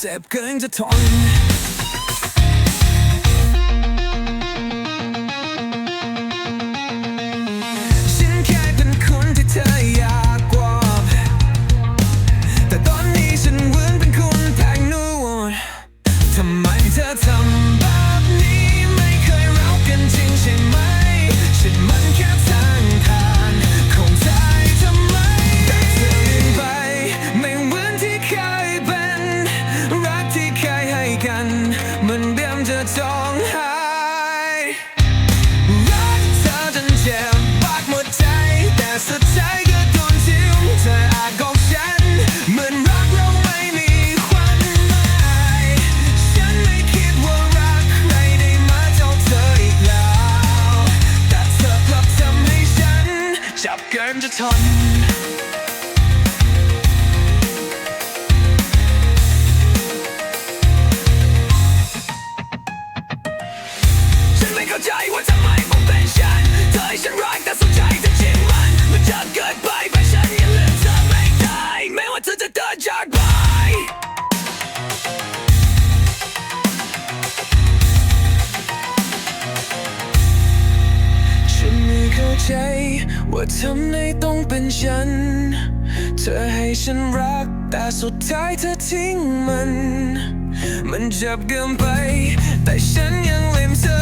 tap going time. อจงหายรักเธอจนเจ็บปากหมดใจ แต่สุดท้ายก็โดนทิ้งเธออาจขอฉันเหมือนรักเราไม่มีความหมายฉันไม่คิดว่ารักใครได้มาเท่าเธออีกแล้ว แต่เธอกลับทำให้ฉันจับเกินจะทน ใจว่าทำไมต้องเป็นฉัน เธอให้ฉันรัก แต่สุดท้ายเธอทิ้งมัน มันจ็บเกินไป แต่ฉันยังลืมเธอ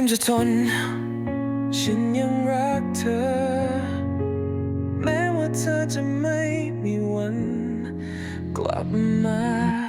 มจะทน ฉันยังรักเธอ แม้ว่าเธอจะไม่มีวันกลับมา